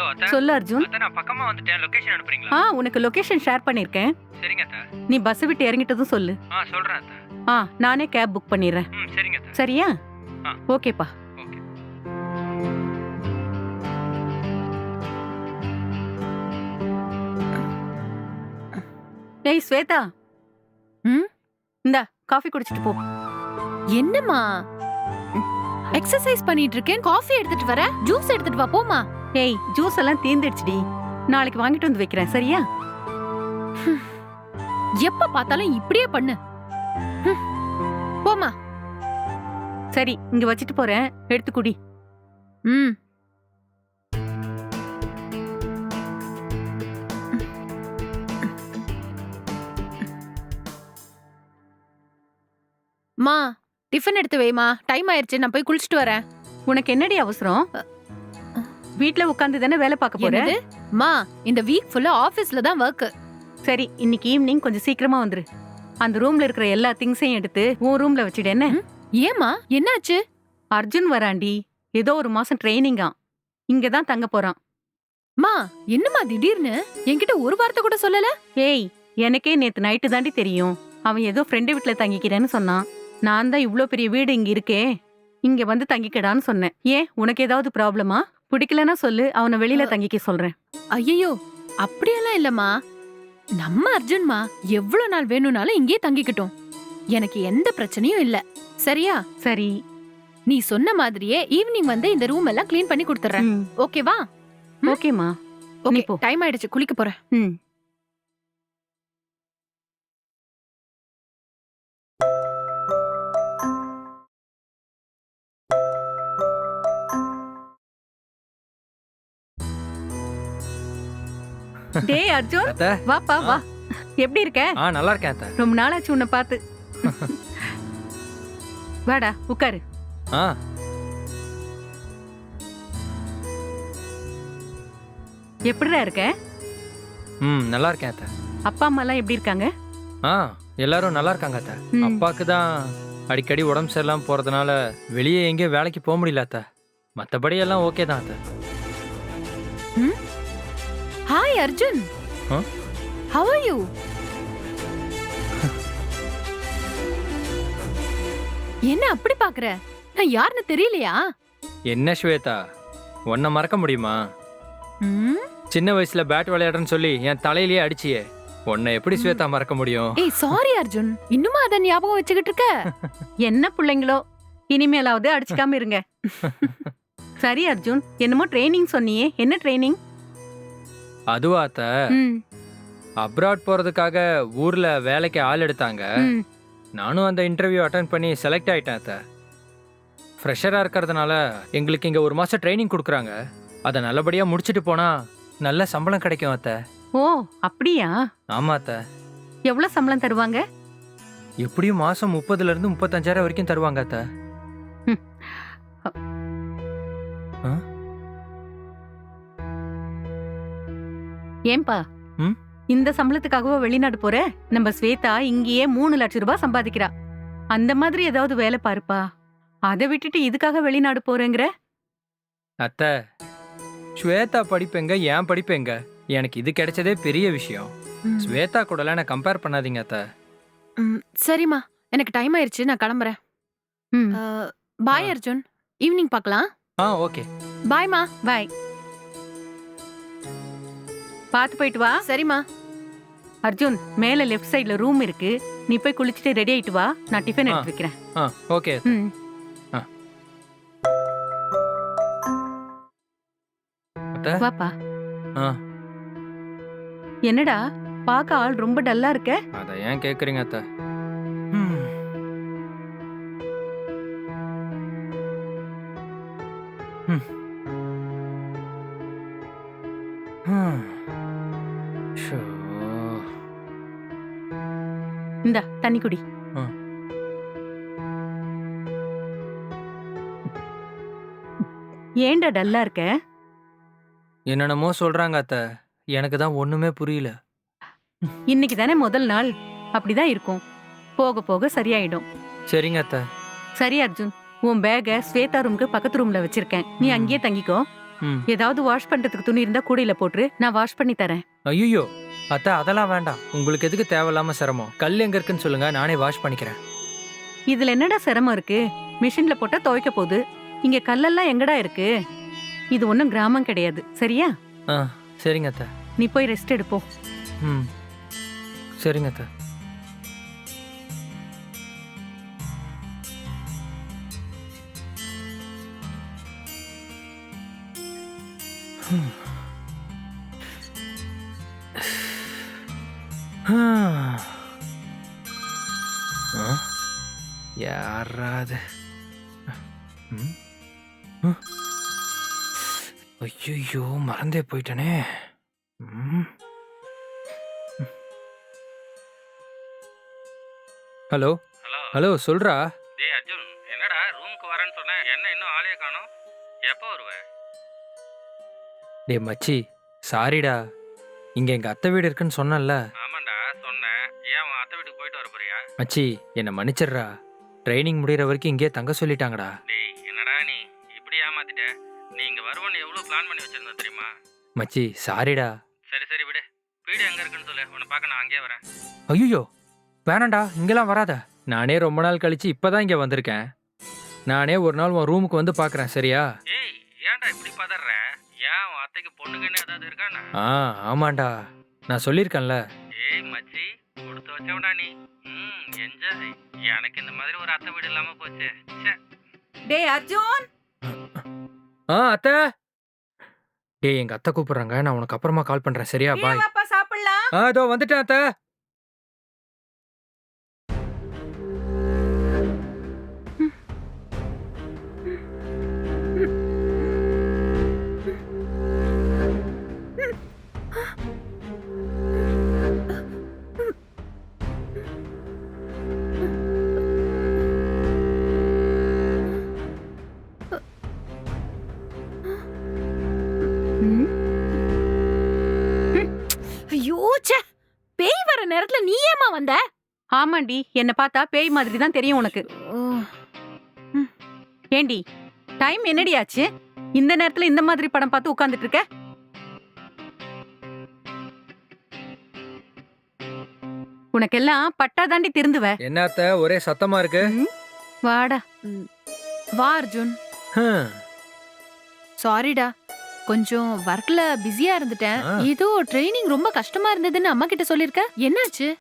அத்தை. சொல்லு அர்ஜுன். அத்தை நான் பக்கமா வந்துட்டேன். லொகேஷன் ஆ உனக்கு லொகேஷன் ஷேர் பண்ணிருக்கேன். சரிங்க அத்தை. நீ பஸ் விட்டு இறங்கிட்டதும் சொல்லு. ஆ சொல்றேன் அத்தை. ஆ நானே கேப் புக் பண்ணிடுறேன். ம் சரிங்க அத்தை. சரியா? ஆ. ஓகேப்பா. ஓகே. ஏய் ஸ்வேதா. ம்? இந்தா காஃபி குடிச்சிட்டு போ. என்னம்மா? எக்ஸசைஸ் பண்ணிட்டு இருக்கேன். காஃபி எடுத்துட்டு வர. ஜூஸ் எடுத்துட்டு வா போமா ஏய் ஜூஸ் எல்லாம் தீர்ந்துடுச்சுடி நாளைக்கு வாங்கிட்டு வந்து வைக்கிறேன் சரியா? எப்ப பார்த்தாலும் இப்படியே பண்ணு. போமா சரி இங்க வச்சுட்டு போறேன். எடுத்து குடி. ம். மா டிஃபன் எடுத்து வைமா. டைம் ஆயிடுச்சு நான் போய் குளிச்சுட்டு வரேன். உனக்கு என்னடி அவசரம்? வீட்ல உட்கார்ந்து தானே வேலை பார்க்க போற? என்னது? மா இந்த வீக் ஃபுல்லா ஆபீஸ்ல தான் ஒர்க் சரி இன்னைக்கு ஈவினிங் கொஞ்சம் சீக்கிரமா வந்துரு. அந்த ரூம்ல இருக்கிற எல்லா திங்ஸையும் எடுத்து உன் ரூம்ல வச்சிடு என்ன? ஏமா என்னாச்சு? அர்ஜுன் வராண்டி. ஏதோ ஒரு மாசம் ட்ரைனிங்கா இங்க தான் தங்க போறான். மா என்னம்மா திடீர்னு? என்கிட்ட ஒரு வார்த்தை கூட சொல்லல? ஏய் எனக்கே நேத்து நைட்டு தாண்டி தெரியும். அவன் ஏதோ ஃப்ரெண்டு வீட்ல தங்கிக்கிறேன்னு சொன்னான். நான் தான் இவ்ளோ பெரிய வீடு இங்க இருக்கே. இங்க வந்து தங்கிக்கடான்னு சொன்னேன். ஏன் உனக்கு ஏதாவது ப்ராப்ளமா பிடிக்கலன்னா சொல்லு. அவனை வெளியில தங்கிக்க சொல்றேன். ஐயோ அப்படியெல்லாம் இல்லம்மா. நம்ம அர்ஜுன்மா எவ்வளவு நாள் வேணும்னாலும் இங்கே தங்கிக்கட்டும். எனக்கு எந்த பிரச்சனையும் இல்ல. சரியா? சரி. நீ சொன்ன மாதிரியே ஈவினிங் வந்து இந்த ரூம் எல்லாம் க்ளீன் பண்ணி கொடுத்துறேன் ஓகேவா? ம். ஓகேம்மா. ஓகே. டைம் ஆயிடுச்சு. குளிக்க போறேன். ம். டேய் அர்ஜுன். அத்தை. வாப்பா வா. எப்படி இருக்க? ஆ நல்லா இருக்கேன் அத்தை. ரொம்ப நாளாச்சு உன்னை பார்த்து. வாடா உட்காரு ஆ. எப்படிடா இருக்க? ம் நல்லா இருக்கேன் அத்தை. அப்பா அம்மா எல்லாம் எப்படி இருக்காங்க? ஆ எல்லாரும் நல்லா இருக்காங்க அத்தை. ம். அப்பாவுக்கு தான் அடிக்கடி உடம்பு சரியில்லாம போறதுனால வெளியே எங்கேயும் வேலைக்கு போக முடியல அத்தை. மற்றபடி எல்லாம் ஓகே தான் அத்தை. Hi Arjun? How are you என்ன அப்படி பாக்குற நான் யாருன்னு தெரியலையா? என்ன ஸ்வேதா? உன்னை மறக்க முடியுமா? ம்? சின்ன வயசுல பேட் விளையாடுறேன்னு சொல்லி என் தலையிலேயே அடிச்சியே. உன்னை எப்படி ஸ்வேதா மறக்க முடியும்? ஏய் சாரி அர்ஜுன் இன்னுமா அத ஞாபகம் வச்சுக்கிட்டு இருக்க? என்ன பிள்ளைங்களோ? இனிமேலாவது அடிச்சுக்காம இருங்க. சரி அர்ஜுன் என்னமோ ட்ரைனிங் சொன்னியே. என்ன ட்ரைனிங் அதுவா அத்தை அப்ராட் போறதுக்காக ஊர்ல வேலைக்கு ஆள் எடுத்தாங்க. நானும் அந்த இன்டர்வியூ அட்டன் பண்ணி செலக்ட் ஆயிட்டேன் அத்தை. ஃப்ரெஷராக இருக்கிறதுனால எங்களுக்கு இங்கே ஒரு மாதம் ட்ரைனிங் கொடுக்குறாங்க. அதை நல்லபடியாக முடிச்சுட்டு போனால் நல்ல சம்பளம் கிடைக்கும் அத்தை. ஓ அப்படியா? ஆமாம் அத்தை. எவ்வளவு சம்பளம் தருவாங்க? எப்படியும் மாதம் முப்பதுலேருந்து முப்பத்தஞ்சாயிரம் வரைக்கும் தருவாங்க அத்தை. ஏன்பா? ம்? இந்த சம்பளத்துக்காகவா வெளிநாடு போற? நம்ம ஸ்வேதா இங்கேயே மூணு லட்சம் ரூபாய் சம்பாதிக்கிறா. அந்த மாதிரி ஏதாவது வேலை பாருப்பா. அதை விட்டுட்டு இதுக்காக வெளிநாடு போறேங்கிற? அத்தை ஸ்வேதா படிப்பெங்க ஏன் படிப்பெங்க? எனக்கு இது கிடைச்சதே பெரிய விஷயம். ஸ்வேதா கூடலாம் நான் கம்பேர் பண்ணாதீங்க அத்தை. ம், சரிம்மா. எனக்கு டைம் ஆயிருச்சு நான் கிளம்புறேன். ம், பாய். அர்ஜுன். ஈவினிங் பார்க்கலாம். ஆ ஓகே. பாய்மா பாய் பார்த்து போயிட்டு வா. சரிம்மா. அர்ஜுன் மேல லெஃப்ட் சைடுல ரூம் இருக்கு. நீ போய் குளிச்சுட்டு ரெடி ஆயிட்டு வா. நான் டிஃபன். எடுத்து வைக்கிறேன். ஆ ஓகே ம். அத்தை? வாப்பா. ஆ. என்னடா பார்க்க ஆள் ரொம்ப டல்லா இருக்க? அதை ஏன் கேட்குறீங்க அத்தை? ம். ம். ம். இந்தா தண்ணி குடி. ஏன்டா டல்லா இருக்க? என்னென்னமோ சொல்றாங்க அத்தை. எனக்கு தான் ஒண்ணுமே புரியல. இன்னைக்கு தானே முதல் நாள். அப்படிதான் இருக்கும். போக போக சரியாயிடும். சரிங்க அத்தை. சரி அர்ஜுன். உன் பேக ஸ்வேதா ரூமுக்கு பக்கத்து ரூம்ல வச்சிருக்கேன். நீ. அங்கேயே தங்கிக்கோ. ம். ஏதாவது வாஷ் பண்றதுக்கு துணி இருந்தா கூடையில போட்டுரு. நான் வாஷ் பண்ணி தரேன். ஐயோ அத்தை அதெல்லாம் வேண்டாம். உங்களுக்கு எதுக்கு தேவையில்லாம சிரமம்? கல் எங்க இருக்குன்னு சொல்லுங்க நானே வாஷ் பண்ணிக்கிறேன். இதுல என்னடா சிரமம் இருக்கு? மிஷின்ல போட்டா துவைக்க போகுது. இங்க கல்லெல்லாம் எங்கடா இருக்கு? இது ஒண்ணும் கிராமம் கிடையாது. சரியா? ஆ சரிங்க அத்தை. நீ போய் ரெஸ்ட் எடுப்போ ம். சரிங்க அத்தை. யாராது ஐயோ மறந்தே போயிட்டனே. ஹலோ ஹலோ ஹலோ சொல்றா டேய் அர்ஜுன் என்னடா ரூமுக்கு வரேன்னு சொன்னேன் என்ன இன்னும் ஆளையே காணோம்? எப்போ வருவ? டேய் மச்சி சாரிடா. இங்க எங்க அத்தை வீடு இருக்குன்னு சொன்னேன்ல. மச்சி என்னை மன்னிச்சிடுறா. ட்ரைனிங் முடியிற வரைக்கும் இங்கேயே தங்க சொல்லிட்டாங்கடா. டேய் என்னடா நீ? இப்படி ஏமாத்திட்ட? நீ இங்க வருவன்னு எவ்வளவு பிளான் பண்ணி வச்சிருந்த தெரியுமா? மச்சி சாரிடா. சரி சரி விடு. வீடு எங்க இருக்குன்னு சொல்லு. உன்னை பார்க்க நான் அங்கேயே வரேன். ஐயோ வேணாண்டா இங்கெல்லாம் வராத. நானே ரொம்ப நாள் கழிச்சு இப்பதான் இங்க வந்திருக்கேன். நானே ஒரு நாள் உன் ரூமுக்கு வந்து பார்க்கறேன் சரியா? ஏய் ஏன்டா இப்படி பதற? ஏன் உன் அத்தைக்கு பொண்ணுங்கன்னு ஏதாவது இருக்கானா? ஆ ஆமாண்டா. நான் சொல்லியிருக்கேன்ல. ஏய் மச்சி கொடுத்து வச்சவன்டா நீ. என்ஜாய் எனக்கு இந்த மாதிரி ஒரு அத்தை வீடு இல்லாம போச்சு. ச்சே. டேய் அர்ஜுன்! ஆ அத்தை. டேய் எங்க அத்தை கூப்பிடுறாங்க. நான் உனக்கு அப்புறமா கால் பண்றேன். சரியா? பாய் சாப்பிடலாம். ஆ இதோ வந்துட்டேன் அத்தை. வர நேரத்துல நீ ஏமா வந்த? ஆமாண்டி என்ன பார்த்தா பேய் மாதிரி தான் தெரியும் உனக்கு. ஏண்டி டைம் என்னடி ஆச்சு இந்த நேரத்துல இந்த மாதிரி படம் பார்த்து உட்கார்ந்துட்டு இருக்க உனக்கெல்லாம் பட்டா தாண்டி திருந்துவ. என்ன அத்தை ஒரே சத்தமா இருக்கு? வாடா. வா அர்ஜுன். சாரிடா கொஞ்சம் ஒர்க்ல பிஸியா இருந்துட்டேன். ஏதோ ட்ரைனிங் ரொம்ப கஷ்டமா இருந்ததுன்னு அம்மா கிட்ட சொல்லிருக்க. என்னாச்சு?